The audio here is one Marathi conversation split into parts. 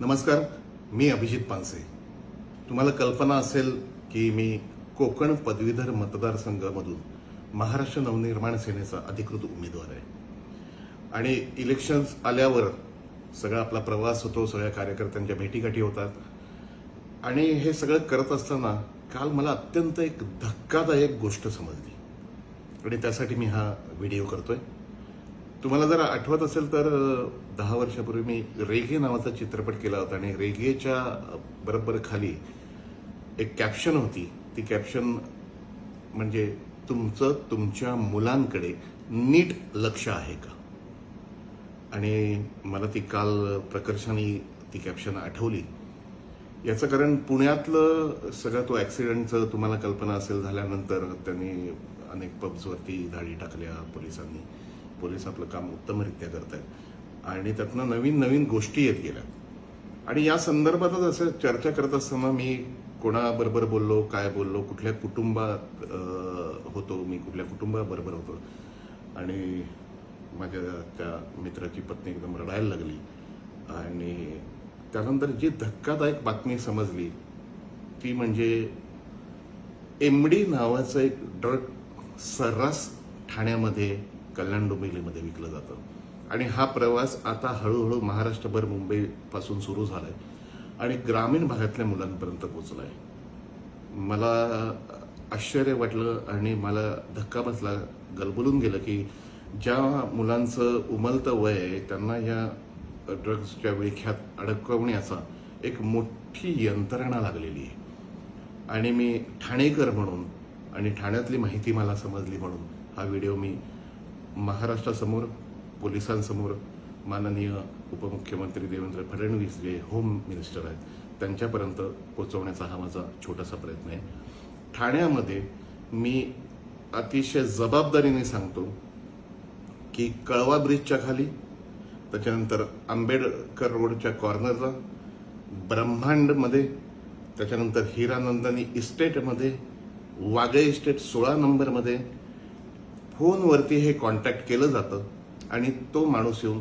नमस्कार मी अभिजित पानसे. तुम्हाला कल्पना असेल की मी कोकण पदवीधर मतदारसंघामधून महाराष्ट्र नवनिर्माण सेनेचा अधिकृत उमेदवार आहे. आणि इलेक्शन्स आल्यावर सगळा आपला प्रवास होतो सगळ्या कार्यकर्त्यांच्या भेटीगाठी होतात. आणि हे सगळं करत असताना काल मला अत्यंत एक धक्कादायक गोष्ट समजली. आणि त्यासाठी मी हा व्हिडिओ करतोय. तुम्हाला जर आठवत असेल तर दहा वर्षापूर्वी मी रेगे नावाचा चित्रपट केला होता आणि रेगेच्या बरोबर खाली एक कॅप्शन होती. ती कॅप्शन म्हणजे तुमचं तुमच्या मुलांकडे नीट लक्ष आहे का? आणि मला ती काल प्रकर्षाने ती कॅप्शन आठवली. याचं कारण पुण्यातलं सगळं तो ॲक्सिडेंटचं तुम्हाला कल्पना असेल झाल्यानंतर त्यांनी अनेक पब्सवरती धाडी टाकल्या पोलिसांनी. पोलीस आपलं काम उत्तमरित्या करत आहेत आणि त्यातनं नवीन नवीन गोष्टी येत गेल्या. आणि या संदर्भातच असं चर्चा करत असताना मी कोणाबरोबर बोललो काय बोललो कुठल्या कुटुंबात होतो मी कुठल्या कुटुंबाबरोबर होतो. आणि माझ्या त्या मित्राची पत्नी एकदम रडायला लागली. आणि त्यानंतर जी धक्कादायक बातमी समजली ती म्हणजे एमडी नावाचं एक ड्रग सर्रास ठाण्यामध्ये कल्याण डोंबिवलीमध्ये विकलं जातं. आणि हा प्रवास आता हळूहळू महाराष्ट्रभर मुंबईपासून सुरू झालाय. आणि ग्रामीण भागातल्या मुलांपर्यंत पोहोचलाय. मला आश्चर्य वाटलं आणि मला धक्का बसला गलबलून गेलं की ज्या मुलांचं उमलतं वय आहे त्यांना या ड्रग्सच्या विळख्यात अडकवण्याचा एक मोठी यंत्रणा लागलेली आहे. आणि मी ठाणेकर म्हणून आणि ठाण्यातली माहिती मला समजली म्हणून हा व्हिडिओ मी महाराष्ट्रासमोर पोलिसांसमोर माननीय उपमुख्यमंत्री देवेंद्र फडणवीस जे होम मिनिस्टर आहेत त्यांच्यापर्यंत पोचवण्याचा हा माझा छोटासा प्रयत्न आहे. ठाण्यामध्ये मी अतिशय जबाबदारीने सांगतो की कळवा ब्रिजच्या खाली त्याच्यानंतर आंबेडकर रोडच्या कॉर्नरला ब्रह्मांडमध्ये त्याच्यानंतर हिरानंदानी इस्टेटमध्ये वागळे इस्टेट सोळा नंबरमध्ये फोनवरती हे कॉन्टॅक्ट केलं जातं आणि तो माणूस येऊन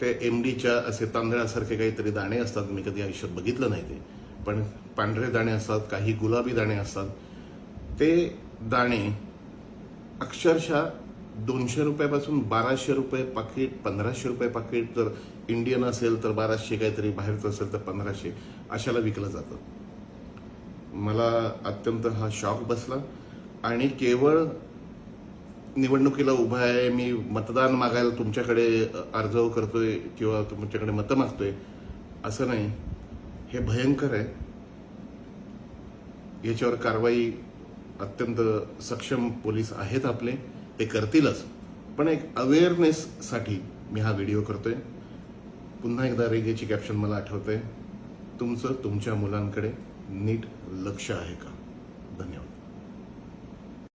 ते एम डीच्या असे तांदळासारखे काहीतरी दाणे असतात. मी कधी आयुष्यात बघितलं नाही ते. पण पांढरे दाणे असतात काही गुलाबी दाणे असतात. ते दाणे अक्षरशः दोनशे रुपयापासून बाराशे रुपये पाकिट पंधराशे रुपये पाकिट जर इंडियन असेल तर बाराशे काहीतरी बाहेरचं असेल तर पंधराशे अशाला विकलं जातं. मला अत्यंत हा शॉक बसला. आणि केवळ निवडणुकीला उभा आहे मी मतदान मागायला तुमच्याकडे अर्ज करतोय किंवा तुमच्याकडे मतं मागतोय असं नाही. हे भयंकर आहे. याच्यावर कारवाई अत्यंत सक्षम पोलीस आहेत आपले. ते करतीलच. पण एक अवेअरनेससाठी मी हा व्हिडिओ करतोय. पुन्हा एकदा रेगेची कॅप्शन मला आठवतंय. तुमचं तुमच्या मुलांकडे नीट लक्ष आहे का? धन्यवाद.